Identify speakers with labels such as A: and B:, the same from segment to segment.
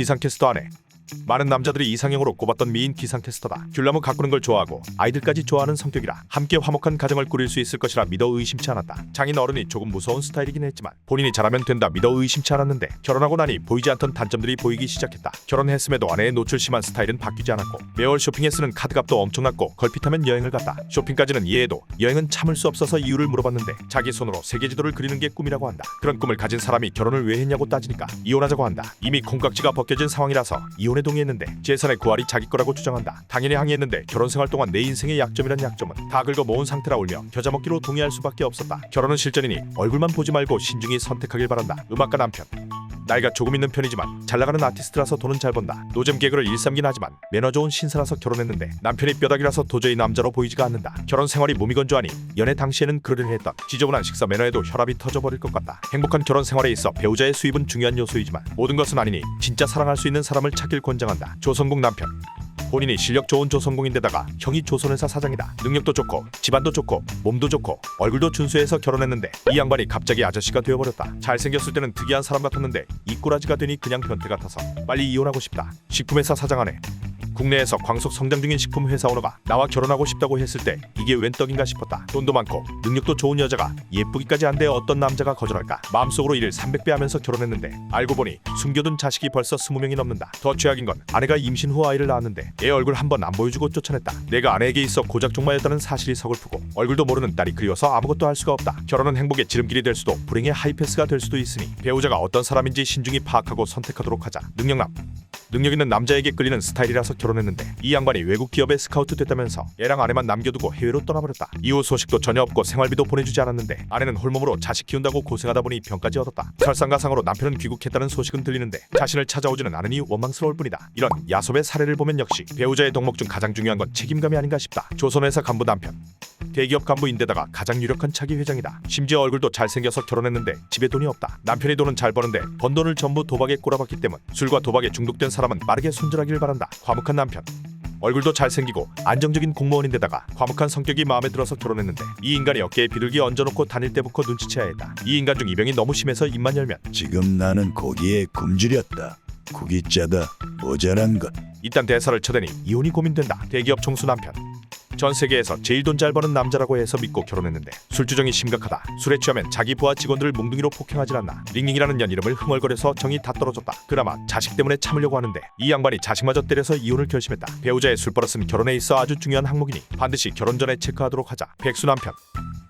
A: 기상캐스터 아내 많은 남자들이 이상형으로 꼽았던 미인 기상캐스터다. 귤나무 가꾸는 걸 좋아하고 아이들까지 좋아하는 성격이라 함께 화목한 가정을 꾸릴 수 있을 것이라 믿어 의심치 않았다. 장인 어른이 조금 무서운 스타일이긴 했지만 본인이 잘하면 된다 믿어 의심치 않았는데 결혼하고 나니 보이지 않던 단점들이 보이기 시작했다. 결혼했음에도 아내의 노출 심한 스타일은 바뀌지 않았고 매월 쇼핑에 쓰는 카드값도 엄청났고 걸핏하면 여행을 갔다. 쇼핑까지는 이해해도 여행은 참을 수 없어서 이유를 물어봤는데 자기 손으로 세계지도를 그리는 게 꿈이라고 한다. 그런 꿈을 가진 사람이 결혼을 왜 했냐고 따지니까 이혼하자고 한다. 이미 콩깍지가 벗겨진 상황이라서 이혼에 동의했는데 재산의 구할이 자기 거라고 주장한다 당연히 항의했는데 결혼 생활 동안 내 인생의 약점이란 약점은 다 긁어 모은 상태라 울며 겨자 먹기로 동의할 수밖에 없었다 결혼은 실전이니 얼굴만 보지 말고 신중히 선택하길 바란다 음악가 남편 나이가 조금 있는 편이지만 잘 나가는 아티스트라서 돈은 잘 번다. 노잼 개그를 일삼긴 하지만 매너 좋은 신사라서 결혼했는데 남편이 뼈다귀라서 도저히 남자로 보이지가 않는다. 결혼 생활이 무미건조하니 연애 당시에는 그러려 했던 지저분한 식사 매너에도 혈압이 터져버릴 것 같다. 행복한 결혼 생활에 있어 배우자의 수입은 중요한 요소이지만 모든 것은 아니니 진짜 사랑할 수 있는 사람을 찾길 권 장한다. 조선국 남편 본인이 실력 좋은 조선공인데다가 형이 조선회사 사장이다. 능력도 좋고 집안도 좋고 몸도 좋고 얼굴도 준수해서 결혼했는데 이 양반이 갑자기 아저씨가 되어버렸다. 잘생겼을 때는 특이한 사람 같았는데 이 꼬라지가 되니 그냥 변태 같아서 빨리 이혼하고 싶다. 식품회사 사장 아내 국내에서 광속 성장 중인 식품 회사 오너가 나와 결혼하고 싶다고 했을 때 이게 웬 떡인가 싶었다. 돈도 많고 능력도 좋은 여자가 예쁘기까지 한데 어떤 남자가 거절할까? 마음속으로 일을 300배 하면서 결혼했는데 알고 보니 숨겨둔 자식이 벌써 20명이 넘는다. 더 최악인 건 아내가 임신 후 아이를 낳았는데 애 얼굴 한번 안 보여주고 쫓아냈다. 내가 아내에게 있어 고작 종마였다는 사실이 서글프고 얼굴도 모르는 딸이 그리워서 아무것도 할 수가 없다. 결혼은 행복의 지름길이 될 수도 불행의 하이패스가 될 수도 있으니 배우자가 어떤 사람인지 신중히 파악하고 선택하도록 하자. 능력남 능력 있는 남자에게 끌리는 스타일이라서 결혼했는데 이 양반이 외국 기업에 스카우트 됐다면서 애랑 아내만 남겨두고 해외로 떠나버렸다. 이후 소식도 전혀 없고 생활비도 보내주지 않았는데 아내는 홀몸으로 자식 키운다고 고생하다 보니 병까지 얻었다. 설상가상으로 남편은 귀국했다는 소식은 들리는데 자신을 찾아오지는 않으니 원망스러울 뿐이다. 이런 야sob의 사례를 보면 역시 배우자의 덕목 중 가장 중요한 건 책임감이 아닌가 싶다. 조선회사 간부 남편 대기업 간부인데다가 가장 유력한 차기 회장이다. 심지어 얼굴도 잘생겨서 결혼했는데 집에 돈이 없다. 남편이 돈은 잘 버는데 번 돈을 전부 도박에 꼬라박기 때문 술과 도박에 중독된 사람 은 빠르게 손절하길 바란다. 과묵한 남편. 얼굴도 잘생기고 안정적인 공무원인데다가 과묵한 성격이 마음에 들어서 결혼했는데 이 인간이 어깨에 비둘기 얹어놓고 다닐 때부터 눈치채야 했다. 이 인간 중 이병이 너무 심해서 입만 열면
B: 지금 나는 고기에 굶주렸다. 국이 짜다. 모자란 것.
A: 이딴 대사를 쳐대니 이혼이 고민된다. 대기업 총수 남편. 전 세계에서 제일 돈 잘 버는 남자라고 해서 믿고 결혼했는데 술주정이 심각하다. 술에 취하면 자기 부하 직원들을 뭉둥이로 폭행하질 않나. 링링이라는 년 이름을 흥얼거려서 정이 다 떨어졌다. 그나마 자식 때문에 참으려고 하는데 이 양반이 자식마저 때려서 이혼을 결심했다. 배우자의 술버릇은 결혼에 있어 아주 중요한 항목이니 반드시 결혼 전에 체크하도록 하자. 백수 남편.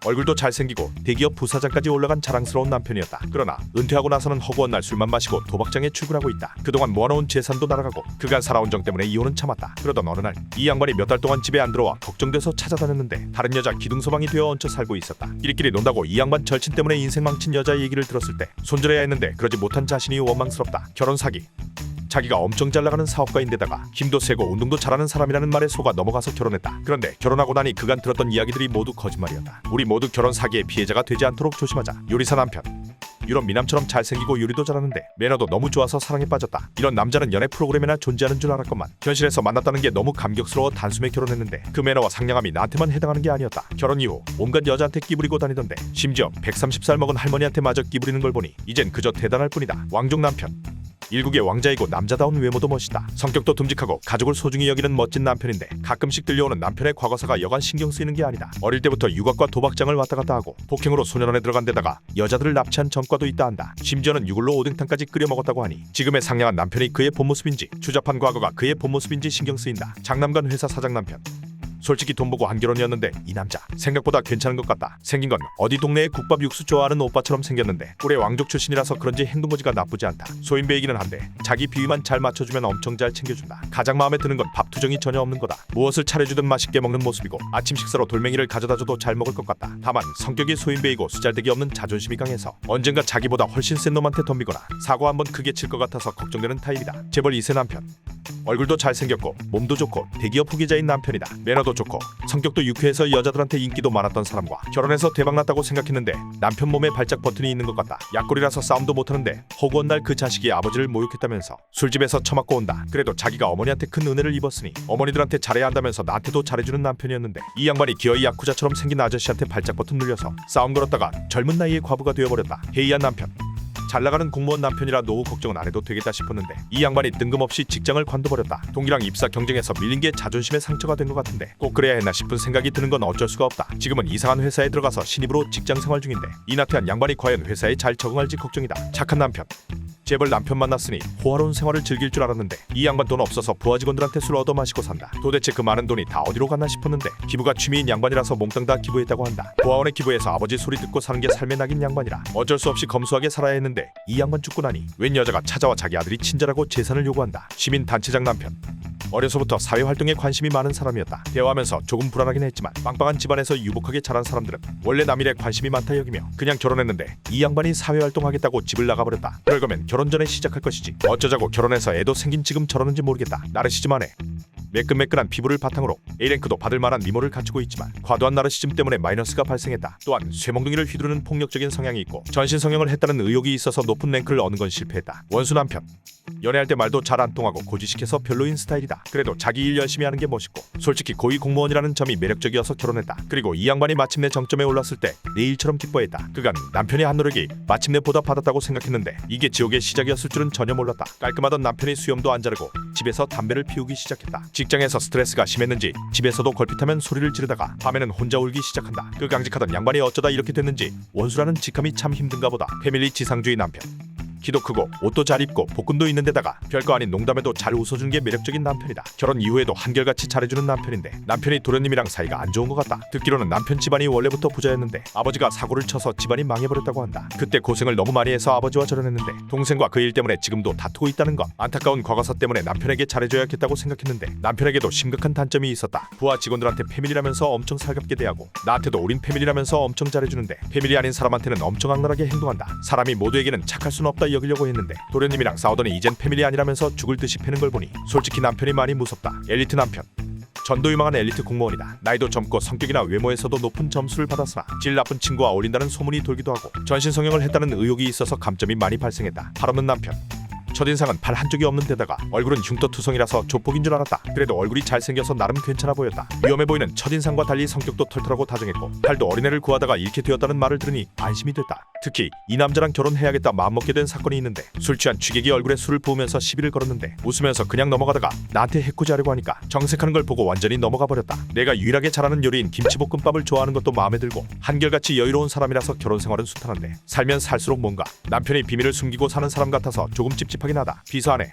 A: 얼굴도 잘생기고 대기업 부사장까지 올라간 자랑스러운 남편이었다. 그러나 은퇴하고 나서는 허구한 날 술만 마시고 도박장에 출근하고 있다. 그동안 모아놓은 재산도 날아가고 그간 살아온 정 때문에 이혼은 참았다. 그러던 어느 날 이 양반이 몇 달 동안 집에 안 들어와 걱정돼서 찾아다녔는데 다른 여자 기둥서방이 되어 얹혀 살고 있었다. 끼리끼리 논다고 이 양반 절친 때문에 인생 망친 여자 얘기를 들었을 때 손절해야 했는데 그러지 못한 자신이 원망스럽다. 결혼 사기. 자기가 엄청 잘 나가는 사업가인데다가 힘도 세고 운동도 잘하는 사람이라는 말에 속아 넘어가서 결혼했다. 그런데 결혼하고 나니 그간 들었던 이야기들이 모두 거짓말이었다. 우리 모두 결혼 사기의 피해자가 되지 않도록 조심하자. 요리사 남편. 유럽 미남처럼 잘생기고 요리도 잘하는데 매너도 너무 좋아서 사랑에 빠졌다. 이런 남자는 연애 프로그램이나 존재하는 줄 알았건만 현실에서 만났다는 게 너무 감격스러워 단숨에 결혼했는데 그 매너와 상냥함이 나한테만 해당하는 게 아니었다. 결혼 이후 온갖 여자한테 끼부리고 다니던데 심지어 130살 먹은 할머니한테 마저 끼부리는 걸 보니 이젠 그저 대단할 뿐이다. 왕족 남편. 일국의 왕자이고 남자다운 외모도 멋있다. 성격도 듬직하고 가족을 소중히 여기는 멋진 남편인데 가끔씩 들려오는 남편의 과거사가 여간 신경 쓰이는 게 아니다. 어릴 때부터 육아과 도박장을 왔다 갔다 하고 폭행으로 소년원에 들어간 데다가 여자들을 납치한 전과도 있다 한다. 심지어는 유골로 오뎅탕까지 끓여 먹었다고 하니 지금의 상냥한 남편이 그의 본 모습인지 추잡한 과거가 그의 본 모습인지 신경 쓰인다. 장남간 회사 사장 남편. 솔직히 돈 보고 한 결혼이었는데 이 남자 생각보다 괜찮은 것 같다. 생긴 건 어디 동네에 국밥 육수 좋아하는 오빠처럼 생겼는데 꿀의 왕족 출신이라서 그런지 행동거지가 나쁘지 않다. 소인배이기는 한데 자기 비위만 잘 맞춰주면 엄청 잘 챙겨준다. 가장 마음에 드는 건 밥 투정이 전혀 없는 거다. 무엇을 차려주든 맛있게 먹는 모습이고 아침 식사로 돌멩이를 가져다줘도 잘 먹을 것 같다. 다만 성격이 소인배이고 수잘데기 없는 자존심이 강해서 언젠가 자기보다 훨씬 센 놈한테 덤비거나 사고 한번 크게 칠 것 같아서 걱정되는 타입이다. 재벌 2세 남편. 얼굴도 잘생겼고 몸도 좋고 대기업 후계자인 남편이다. 매너도 좋고 성격도 유쾌해서 여자들한테 인기도 많았던 사람과 결혼해서 대박났다고 생각했는데 남편 몸에 발작 버튼이 있는 것 같다. 약골이라서 싸움도 못하는데 허구한 날 그 자식이 아버지를 모욕했다면서 술집에서 처맞고 온다. 그래도 자기가 어머니한테 큰 은혜를 입었으니 어머니들한테 잘해야 한다면서 나한테도 잘해주는 남편이었는데 이 양반이 기어이 야쿠자처럼 생긴 아저씨한테 발작 버튼 눌려서 싸움 걸었다가 젊은 나이에 과부가 되어버렸다. 해이한 남편. 잘 나가는 공무원 남편이라 노후 걱정은 안 해도 되겠다 싶었는데 이 양반이 뜬금없이 직장을 관둬버렸다. 동기랑 입사 경쟁에서 밀린 게 자존심에 상처가 된 것 같은데 꼭 그래야 했나 싶은 생각이 드는 건 어쩔 수가 없다. 지금은 이상한 회사에 들어가서 신입으로 직장 생활 중인데 이 나태한 양반이 과연 회사에 잘 적응할지 걱정이다. 착한 남편. 재벌 남편 만났으니 호화로운 생활을 즐길 줄 알았는데 이 양반 돈 없어서 부하 직원들한테 술 얻어 마시고 산다. 도대체 그 많은 돈이 다 어디로 갔나 싶었는데 기부가 취미인 양반이라서 몽땅 다 기부했다고 한다. 보아원에 기부해서 아버지 소리 듣고 사는 게 삶의 낙인 양반이라 어쩔 수 없이 검소하게 살아야 했는데 이 양반 죽고 나니 웬 여자가 찾아와 자기 아들이 친절하고 재산을 요구한다. 시민 단체장 남편. 어려서부터 사회 활동에 관심이 많은 사람이었다. 대화하면서 조금 불안하긴 했지만 빵빵한 집안에서 유복하게 자란 사람들은 원래 남일에 관심이 많다 여기며 그냥 결혼했는데 이 양반이 사회 활동하겠다고 집을 나가버렸다. 그럴 거면 결혼 전에 시작할 것이지. 어쩌자고 결혼해서 애도 생긴 지금 저러는지 모르겠다. 나르시즘하네. 매끈매끈한 피부를 바탕으로 A랭크도 받을 만한 미모를 갖추고 있지만 과도한 나르시즘 때문에 마이너스가 발생했다. 또한 쇠몽둥이를 휘두르는 폭력적인 성향이 있고 전신 성형을 했다는 의혹이 있어서 높은 랭크를 얻는 건 실패했다. 원수 남편. 연애할 때 말도 잘 안 통하고 고지식해서 별로인 스타일이다. 그래도 자기 일 열심히 하는 게 멋있고 솔직히 고위 공무원이라는 점이 매력적이어서 결혼했다. 그리고 이 양반이 마침내 정점에 올랐을 때 내 일처럼 기뻐했다. 그간 남편의 한 노력이 마침내 보답받았다고 생각했는데 이게 지옥의 시작이었을 줄은 전혀 몰랐다. 깔끔하던 남편이 수염도 안 자르고 집에서 담배를 피우기 시작했다. 직장에서 스트레스가 심했는지 집에서도 걸핏하면 소리를 지르다가 밤에는 혼자 울기 시작한다. 그 강직하던 양반이 어쩌다 이렇게 됐는지 원수라는 직함이 참 힘든가 보다. 패밀리 지상주의 남편. 키도 크고 옷도 잘 입고 복근도 있는 데다가 별거 아닌 농담에도 잘 웃어주는 게 매력적인 남편이다. 결혼 이후에도 한결같이 잘해주는 남편인데 남편이 도련님이랑 사이가 안 좋은 것 같다. 듣기로는 남편 집안이 원래부터 부자였는데 아버지가 사고를 쳐서 집안이 망해버렸다고 한다. 그때 고생을 너무 많이 해서 아버지와 결혼했는데 동생과 그 일 때문에 지금도 다투고 있다는 것. 안타까운 과거사 때문에 남편에게 잘해줘야겠다고 생각했는데 남편에게도 심각한 단점이 있었다. 부하 직원들한테 패밀리라면서 엄청 살갑게 대하고 나한테도 우린 패밀리라면서 엄청 잘해주는데 패밀리 아닌 사람한테는 엄청 악랄하게 행동한다. 사람이 모두에게는 착할 수는 없다 여기려고 했는데 도련님이랑 싸우더니 이젠 패밀리 아니라면서 죽을 듯이 패는 걸 보니 솔직히 남편이 많이 무섭다. 엘리트 남편. 전도 유망한 엘리트 공무원이다. 나이도 젊고 성격이나 외모에서도 높은 점수를 받았으나 질 나쁜 친구와 어울린다는 소문이 돌기도 하고 전신 성형을 했다는 의혹이 있어서 감점이 많이 발생했다. 팔 없는 남편. 첫인상은 팔 한쪽이 없는 데다가 얼굴은 흉터투성이라서 조폭인 줄 알았다. 그래도 얼굴이 잘생겨서 나름 괜찮아 보였다. 위험해 보이는 첫인상과 달리 성격도 털털하고 다정했고 팔도 어린애를 구하다가 잃게 되었다는 말을 들으니 안심이 됐다. 특히 이 남자랑 결혼해야겠다 마음먹게 된 사건이 있는데 술 취한 취객이 얼굴에 술을 부으면서 시비를 걸었는데 웃으면서 그냥 넘어가다가 나한테 해코지하려고 하니까 정색하는 걸 보고 완전히 넘어가 버렸다. 내가 유일하게 잘하는 요리인 김치볶음밥을 좋아하는 것도 마음에 들고 한결같이 여유로운 사람이라서 결혼 생활은 순탄한데 살면 살수록 뭔가 남편이 비밀을 숨기고 사는 사람 같아서 조금 찝찝하 긴 하다. 비서하네.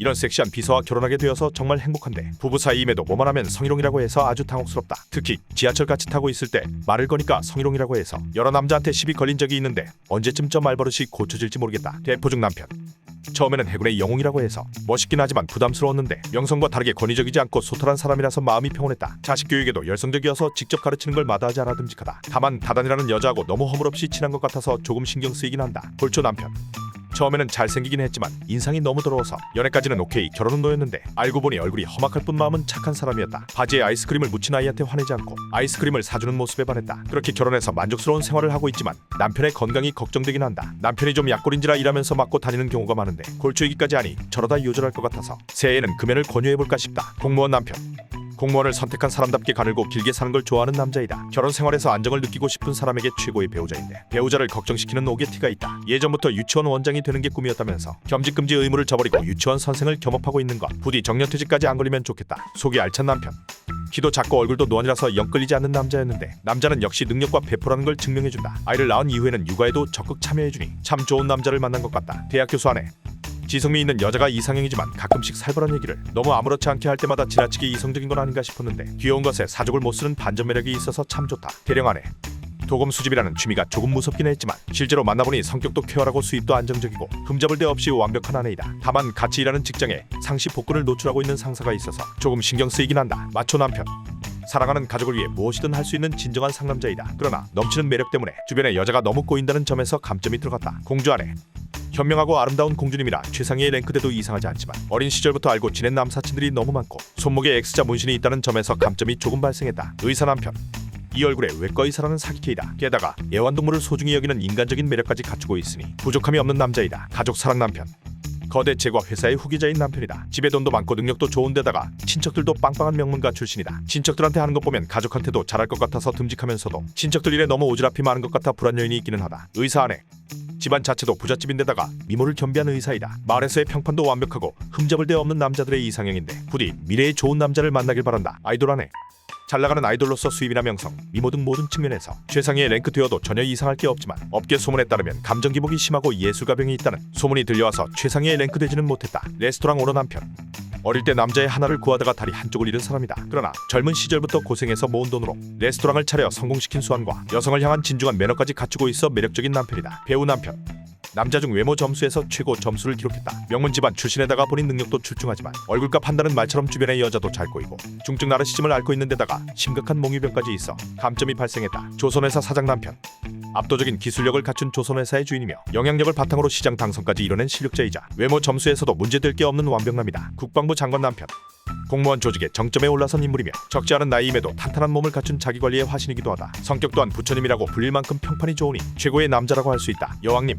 A: 이런 섹시한 비서와 결혼하게 되어서 정말 행복한데 부부 사이임에도 뭐만 하면 성희롱이라고 해서 아주 당혹스럽다. 특히 지하철 같이 타고 있을 때 말을 거니까 성희롱이라고 해서 여러 남자한테 시비 걸린 적이 있는데 언제쯤 저 말버릇이 고쳐질지 모르겠다. 대포중 남편. 처음에는 해군의 영웅이라고 해서 멋있긴 하지만 부담스러웠는데 명성과 다르게 권위적이지 않고 소탈한 사람이라서 마음이 평온했다. 자식 교육에도 열성적이어서 직접 가르치는 걸 마다하지 않아 듬직하다. 다만 다단이라는 여자하고 너무 허물없이 친한 것 같아서 조금 신경 쓰이긴 한다. 골초 남편. 처음에는 잘생기긴 했지만 인상이 너무 더러워서 연애까지는 오케이 결혼은 노였는데 알고 보니 얼굴이 험악할 뿐 마음은 착한 사람이었다. 바지에 아이스크림을 묻힌 아이한테 화내지 않고 아이스크림을 사주는 모습에 반했다. 그렇게 결혼해서 만족스러운 생활을 하고 있지만 남편의 건강이 걱정되긴 한다. 남편이 좀 약골인지라 일하면서 맞고 다니는 경우가 많은데 골초이기까지 하니 저러다 요절할 것 같아서 새해에는 금연을 권유해볼까 싶다. 공무원 남편 공무원을 선택한 사람답게 가늘고 길게 사는 걸 좋아하는 남자이다. 결혼 생활에서 안정을 느끼고 싶은 사람에게 최고의 배우자인데 배우자를 걱정시키는 오게티가 있다. 예전부터 유치원 원장이 되는 게 꿈이었다면서 겸직 금지 의무를 저버리고 유치원 선생을 겸업하고 있는 것. 부디 정년퇴직까지 안 걸리면 좋겠다. 속이 알찬 남편. 키도 작고 얼굴도 노안이라서 영 끌리지 않는 남자였는데 남자는 역시 능력과 배포라는 걸 증명해준다. 아이를 낳은 이후에는 육아에도 적극 참여해주니 참 좋은 남자를 만난 것 같다. 대학 교수 안에 지성미 있는 여자가 이상형이지만 가끔씩 살벌한 얘기를 너무 아무렇지 않게 할 때마다 지나치게 이성적인 건 아닌가 싶었는데 귀여운 것에 사족을 못 쓰는 반전 매력이 있어서 참 좋다. 대령 안에 도금 수집이라는 취미가 조금 무섭긴 했지만 실제로 만나보니 성격도 쾌활하고 수입도 안정적이고 흠잡을 데 없이 완벽한 아내이다. 다만 같이 일하는 직장에 상시 복근을 노출하고 있는 상사가 있어서 조금 신경 쓰이긴 한다. 마초 남편. 사랑하는 가족을 위해 무엇이든 할 수 있는 진정한 상남자이다. 그러나 넘치는 매력 때문에 주변에 여자가 너무 꼬인다는 점에서 감점이 들어갔다. 공주 아내. 현명하고 아름다운 공주님이라 최상위의 랭크대도 이상하지 않지만 어린 시절부터 알고 지낸 남사친들이 너무 많고 손목에 X자 문신이 있다는 점에서 감점이 조금 발생했다. 의사 남편. 이 얼굴에 외과 의사라는 사기캐이다. 게다가 애완동물을 소중히 여기는 인간적인 매력까지 갖추고 있으니 부족함이 없는 남자이다. 가족 사랑 남편. 거대 제과 회사의 후계자인 남편이다. 집에 돈도 많고 능력도 좋은데다가 친척들도 빵빵한 명문가 출신이다. 친척들한테 하는 것 보면 가족한테도 잘할 것 같아서 듬직하면서도 친척들 일에 너무 오지랖이 많은 것 같아 불안 요인이 있기는 하다. 의사 아내. 집안 자체도 부잣집인데다가 미모를 겸비한 의사이다. 마을에서의 평판도 완벽하고 흠잡을 데 없는 남자들의 이상형인데 부디 미래의 좋은 남자를 만나길 바란다. 아이돌 아내. 잘 나가는 아이돌로서 수입이나 명성, 미모 등 모든 측면에서 최상위에 랭크되어도 전혀 이상할 게 없지만 업계 소문에 따르면 감정 기복이 심하고 예술가병이 있다는 소문이 들려와서 최상위에 랭크되지는 못했다. 레스토랑 오너 남편. 어릴 때 남자의 하나를 구하다가 다리 한쪽을 잃은 사람이다. 그러나 젊은 시절부터 고생해서 모은 돈으로 레스토랑을 차려 성공시킨 수완과 여성을 향한 진중한 매너까지 갖추고 있어 매력적인 남편이다. 배우 남편. 남자 중 외모 점수에서 최고 점수를 기록했다. 명문 집안 출신에다가 본인 능력도 출중하지만 얼굴값 한다는 말처럼 주변의 여자도 잘 꼬이고 중증 나르시즘을 앓고 있는 데다가 심각한 몽유병까지 있어 감점이 발생했다. 조선회사 사장 남편. 압도적인 기술력을 갖춘 조선회사의 주인이며 영향력을 바탕으로 시장 당선까지 이뤄낸 실력자이자 외모 점수에서도 문제될 게 없는 완벽남이다. 국방부 장관 남편. 공무원 조직의 정점에 올라선 인물이며 적지 않은 나이임에도 탄탄한 몸을 갖춘 자기관리의 화신이기도 하다. 성격 또한 부처님이라고 불릴 만큼 평판이 좋으니 최고의 남자라고 할 수 있다. 여왕님.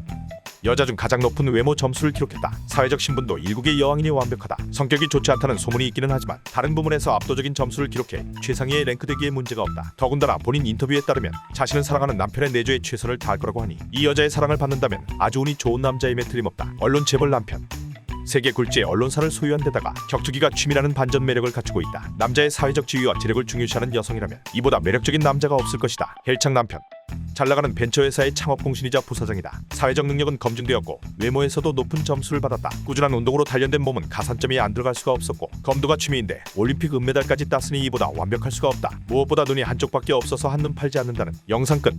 A: 여자 중 가장 높은 외모 점수를 기록했다. 사회적 신분도 일국의 여왕이니 완벽하다. 성격이 좋지 않다는 소문이 있기는 하지만 다른 부문에서 압도적인 점수를 기록해 최상위에 랭크되기에 문제가 없다. 더군다나 본인 인터뷰에 따르면 자신은 사랑하는 남편의 내조에 최선을 다할 거라고 하니 이 여자의 사랑을 받는다면 아주 운이 좋은 남자임에 틀림없다. 언론 재벌 남편. 세계 굴지의 언론사를 소유한 데다가 격투기가 취미라는 반전 매력을 갖추고 있다. 남자의 사회적 지위와 지력을 중요시하는 여성이라면 이보다 매력적인 남자가 없을 것이다. 헬창 남편. 잘 나가는 벤처회사의 창업 공신이자 부사장이다. 사회적 능력은 검증되었고 외모에서도 높은 점수를 받았다. 꾸준한 운동으로 단련된 몸은 가산점이 안 들어갈 수가 없었고 검도가 취미인데 올림픽 은메달까지 땄으니 이보다 완벽할 수가 없다. 무엇보다 눈이 한쪽밖에 없어서 한눈 팔지 않는다는 영상 끝.